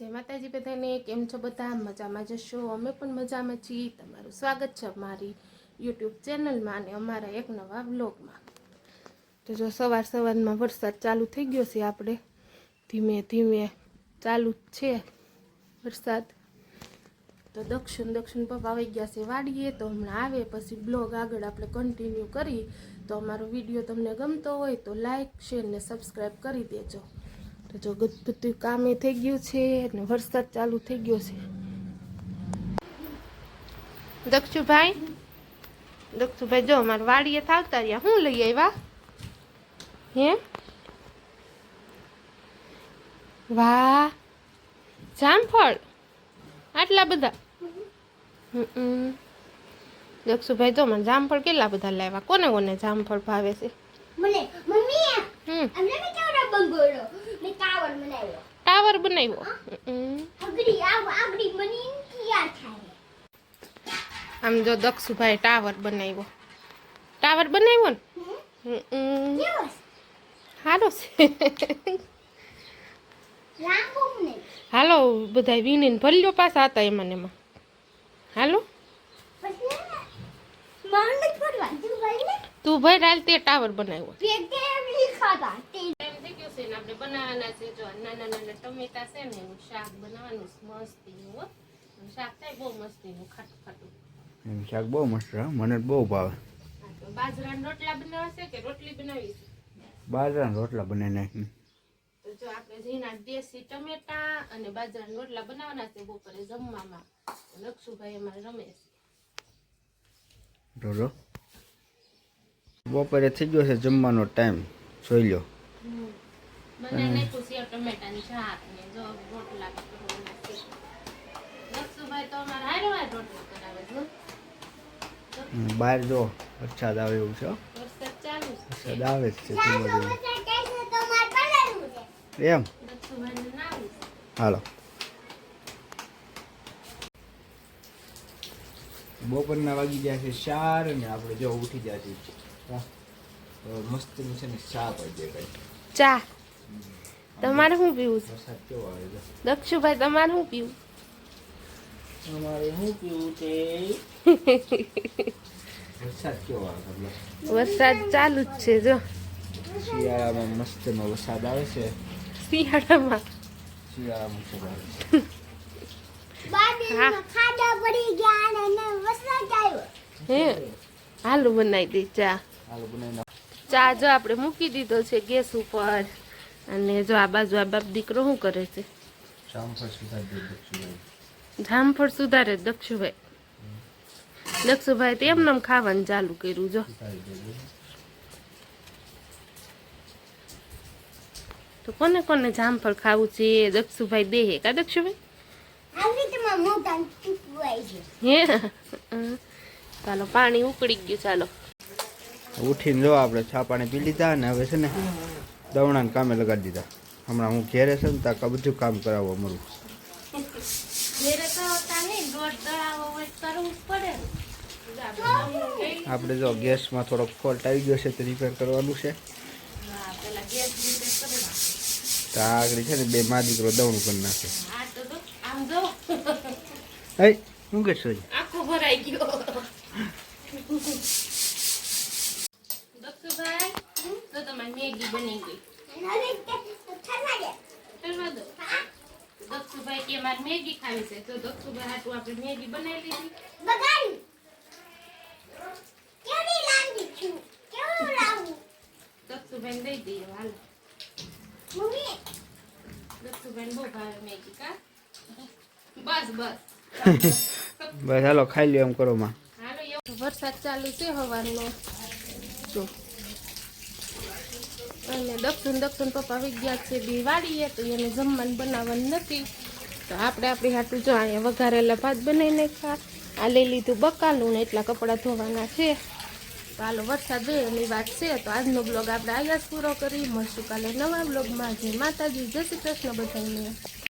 જય માતાજી બધાને, કેમ છો બધા? મજામાં જશો? અમે પણ મજામાં છીએ. તમારું સ્વાગત છે અમારી યુટ્યુબ ચેનલમાં અને અમારા એક નવા બ્લોગમાં તો જો સવાર સવારમાં વરસાદ ચાલુ થઈ ગયો છે આપણે, ધીમે ધીમે ચાલુ જ છે વરસાદ. તો દક્ષિણ દક્ષિણ પપ્પા આવી ગયા છે વાડીએ, તો હમણાં આવે, પછી બ્લોગ આગળ આપણે કન્ટિન્યુ કરી. તો અમારો વીડિયો તમને ગમતો હોય તો લાઈક શેર ને સબસ્ક્રાઈબ કરી દેજો. તો જો બધું કામે થઈ ગયું છે અને વરસાદ ચાલુ થઈ ગયો છે. દક્ષુભાઈ? દક્ષુભાઈ જો અમારે વાડીએ થાવતા રહ્યા. શું લઈ આવ્યા? હે? વાહ! જામફળ? આટલા બધા? હમ દક્ષુભાઈ જો મને જામફળ કેટલા બધા લાવ્યા? કોને કોને જામફળ ભાવે છે? મને મમ્મી હમ. અમને કેવડા બંગોળો ટાવર બનાવ્યો. આમ જો દક્ષુભાઈ ટાવર બનાવ્યો. ટાવર બનાવ્યો ને? છે? મને. હાલો બધા વિનીને ભલ્યો પાછા હતા એમાં એમાં. હાલો. તું ભાઈ રાલ તે ટાવર બનાવ્યો. છે ને આપણે બનાવવાના છે. જો નાના નાના ટમેટા છે ને એનું શાક બનાવવાનું મસ્તીનું હો. શાક થાય બહુ મસ્તીનું ખાટું ખાટું. શાક બહુ મસ્ત છે મને બહુ ભાવે. તો બાજરાના રોટલા બનાવવા છે કે રોટલી બનાવી છે બાજરાના રોટલા બનાવી તો જો આપણે ઝીણા દેશી ટમેટા અને બાજરાના રોટલા બનાવવાના છે બપોરે જમવામાં. લક્ષુભાઈ અમારે રમે છે. બપોરે થઈ ગયો છે જમવાનો ટાઈમ. જોઈ લો. મને સેવ ટમેટાની શાક ને જો રોટલા લક્ષુભાઈ તો અમારે હારો હાર રોટલા કરાવે જો બહાર જો વરસાદ આવે એવું છે હો. વરસાદ ચાલુ આવે જ છે બધા છે એમ? ના હાલો. બપોરના વાગી ગયા છે ચાર અને આપણે જો ઉઠી ગયા છીએ. મસ્ત છે ને ચા પડી જાય ચા. તમારે શું પીવું છે? દક્ષુભાઈ તમારે શું પીવું? અમારે શું પીવું છે વરસાદ કેવો આવે વરસાદ ચાલુ જ છે જો. શિયાળામાં મસ્તનો વરસાદ આવે છે. શિયાળામાં. શિયાળામાં વરસાદ આવે છે. બાદમાં ખાડા પડી ગયા અને વરસાદ આવ્યો હે હાલું બનાવી દે ચા. ચા જો આપણે મૂકી દીધો છે ગેસ ઉપર. અને જો આ બાજુ આ બાપ દીકરો શું કરે છે? જામફળ સુધારી દક્ષુભાઈ. દક્ષુભાઈ તો એમને એમ ખાવાનું ચાલુ કર્યું જો. તો કોને કોને જામફળ ખાવું છે? દક્ષુભાઈ દેહે કા દક્ષુભાઈ? હે? હમ. ચાલો પાણી ઉકળી ગયું ચાલો. ઉઠીને જો આપણે ચા પાણી પી લીધા ને હવે છે ને દવણાને કામે લગાડી દીધા. હમણાં હું ઘેરે છે ને ત્યાં બધું કામ કરાવવા મળું આપણે જો ગેસમાં થોડોક ફોલ્ટ આવી ગયો છે તો રિપેર કરવાનું છે. તો આગળ છે ને બે મા દીકરો દવણું કરી નાખે. શું કરશો? આખો ભરાઈ ગયો. તો તમારી મેગી બની ગઈ. ઠરવા દો દક્ષુભાઈ કે મારે મેગી ખાવી છે. તો દક્ષુભાઈ હાટું આપણે મેગી બનાવી લીધી. બગાડી કેવડી લાંબી છું કેવું લાંબુ દક્ષુભાઈને દઈ દઈએ હાલ. મમ્મી દક્ષુભાઈને બહુ ભાવે મેગી કા? બસ બસ. બસ હાલો ખાઈ લ્યો એમ કરો માં. હાલો વરસાદ ચાલુ છે હવાનો જો અને દક્ષિણ દક્ષિણ પપ્પા આવી ગયા છે બી વાળીએ તો એને જમવાનું બનાવવાનું નથી. તો આપણે આપણી હાટું જો અહીંયા વઘારેલા ભાત બનાવીને ખા આ લઈ લીધું બકાલું ને એટલા કપડાં ધોવાના છે. તો હાલો વરસાદ બે એની વાત છે. તો આજનો બ્લોગ આપણે અહીંયા પૂરો કરી. મળશું કાલે નવા બ્લોગમાં. જય માતાજી, જય શ્રી કૃષ્ણ બધાને.